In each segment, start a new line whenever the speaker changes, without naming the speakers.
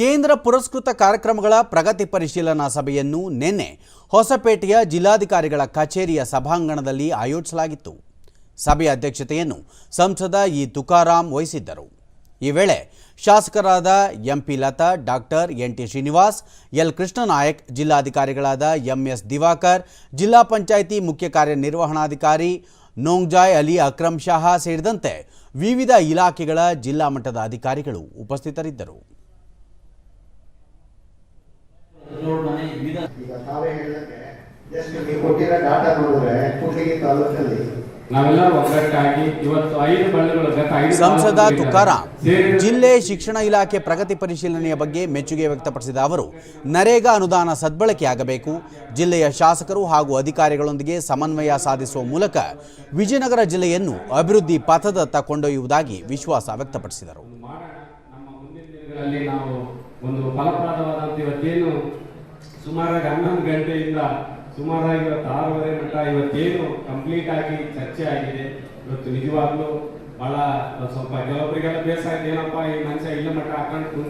ಕೇಂದ್ರ ಪುರಸ್ಕೃತ ಕಾರ್ಯಕ್ರಮಗಳ ಪ್ರಗತಿ ಪರಿಶೀಲನಾ ಸಭೆಯನ್ನು ನಿನ್ನೆ ಹೊಸಪೇಟೆಯ ಜಿಲ್ಲಾಧಿಕಾರಿಗಳ ಕಚೇರಿಯ ಸಭಾಂಗಣದಲ್ಲಿ ಆಯೋಜಿಸಲಾಗಿತ್ತು ಸಭೆಯ ಅಧ್ಯಕ್ಷತೆಯನ್ನು ಸಂಸದ ಇ ತುಕಾರಾಮ್ ವಹಿಸಿದ್ದರು ಈ ವೇಳೆ ಶಾಸಕರಾದ MP Latha doctor N T Srinivas L Krishnanaik ಜಿಲ್ಲಾಧಿಕಾರಿಗಳಾದ ಎಂಎಸ್ ದಿವಾಕರ್ ಜಿಲ್ಲಾ ಪಂಚಾಯಿತಿ ಮುಖ್ಯ ಕಾರ್ಯನಿರ್ವಹಣಾಧಿಕಾರಿ ನೋಂಗ್ಜಾಯ್ ಅಲಿ ಅಕ್ರಮ್ ಶಾಹ ಸೇರಿದಂತೆ ವಿವಿಧ ಇಲಾಖೆಗಳ ಜಿಲ್ಲಾ ಮಟ್ಟದ ಅಧಿಕಾರಿಗಳು ಉಪಸ್ಥಿತರಿದ್ದರು ಸಂಸದ ತುಕಾರಾಂ ಜಿಲ್ಲೆ ಶಿಕ್ಷಣ ಇಲಾಖೆ ಪ್ರಗತಿ ಪರಿಶೀಲನೆಯ ಬಗ್ಗೆ ಮೆಚ್ಚುಗೆ ವ್ಯಕ್ತಪಡಿಸಿದ ಅವರು ನರೇಗಾ ಅನುದಾನ ಸದ್ಬಳಕೆಯಾಗಬೇಕು ಜಿಲ್ಲೆಯ ಶಾಸಕರು ಹಾಗೂ ಅಧಿಕಾರಿಗಳೊಂದಿಗೆ ಸಮನ್ವಯ ಸಾಧಿಸುವ ಮೂಲಕ ವಿಜಯನಗರ ಜಿಲ್ಲೆಯನ್ನು ಅಭಿವೃದ್ಧಿ ಪಥದತ್ತ ಕೊಂಡೊಯ್ಯುವುದಾಗಿ ವಿಶ್ವಾಸ ವ್ಯಕ್ತಪಡಿಸಿದರು ಒಂದು ಇವತ್ತೇನು ಸುಮಾರಾಗಿ ಹನ್ನೊಂದು ಗಂಟೆಯಿಂದ ಸುಮಾರಾಗಿ ಇವತ್ತು ಆರೂವರೆ ಮಟ್ಟ ಇವತ್ತೇನು ಕಂಪ್ಲೀಟ್ ಆಗಿ ಚರ್ಚೆ ಆಗಿದೆ ಇವತ್ತು ನಿಜವಾಗ್ಲೂ ಬಹಳ ಸ್ವಲ್ಪ ಕೆಲವೊಬ್ಬರಿಗೆಲ್ಲ ಬೇಸಾಯ ಏನಪ್ಪ ಈ ಮನುಷ್ಯ ಇಲ್ಲ ಮಟ್ಟ ಹಾಕೊಂಡು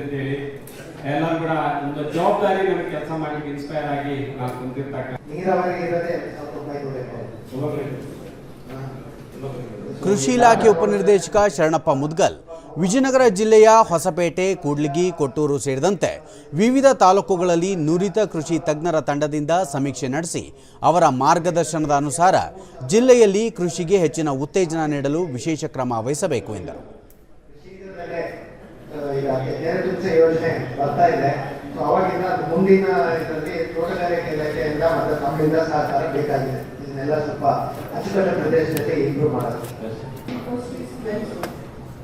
ಅಂತ ಹೇಳಿ ಎಲ್ಲರೂ ಕೂಡ ಒಂದು ಜವಾಬ್ದಾರಿ ನಮಗೆ ಕೆಲಸ ಮಾಡ್ಲಿಕ್ಕೆ ಇನ್ಸ್ಪೈರ್ ಆಗಿ ನಾವು ಕುಂತಿರ್ತಕ್ಕ ಕೃಷಿ ಇಲಾಖೆ ಉಪನಿರ್ದೇಶಕ ಶರಣಪ್ಪ ಮುದ್ಗಲ್ ವಿಜಯನಗರ ಜಿಲ್ಲೆಯ ಹೊಸಪೇಟೆ ಕೂಡ್ಲಿಗಿ ಕೊಟ್ಟೂರು ಸೇರಿದಂತೆ ವಿವಿಧ ತಾಲೂಕುಗಳಲ್ಲಿ ನುರಿತ ಕೃಷಿ ತಜ್ಞರ ತಂಡದಿಂದ ಸಮೀಕ್ಷೆ ನಡೆಸಿ ಅವರ ಮಾರ್ಗದರ್ಶನದ ಅನುಸಾರ ಜಿಲ್ಲೆಯಲ್ಲಿ ಕೃಷಿಗೆ ಹೆಚ್ಚಿನ ಉತ್ತೇಜನ ನೀಡಲು ವಿಶೇಷ ಕ್ರಮ ವಹಿಸಬೇಕು ಎಂದರು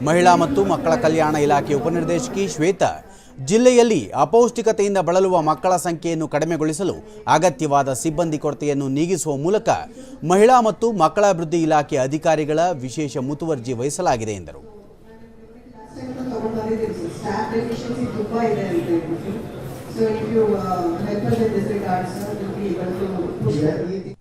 ಮಹಿಳಾ ಮತ್ತು ಮಕ್ಕಳ ಕಲ್ಯಾಣ ಇಲಾಖೆ ಉಪನಿರ್ದೇಶಕಿ ಶ್ವೇತಾ ಜಿಲ್ಲೆಯಲ್ಲಿ ಅಪೌಷ್ಟಿಕತೆಯಿಂದ ಬಳಲುವ ಮಕ್ಕಳ ಸಂಖ್ಯೆಯನ್ನು ಕಡಿಮೆಗೊಳಿಸಲು ಅಗತ್ಯವಾದ ಸಿಬ್ಬಂದಿ ಕೊರತೆಯನ್ನು ನೀಗಿಸುವ ಮೂಲಕ ಮಹಿಳಾ ಮತ್ತು ಮಕ್ಕಳ ಅಭಿವೃದ್ಧಿ ಇಲಾಖೆ ಅಧಿಕಾರಿಗಳ ವಿಶೇಷ ಮುತುವರ್ಜಿ ವಹಿಸಲಾಗಿದೆ ಎಂದರು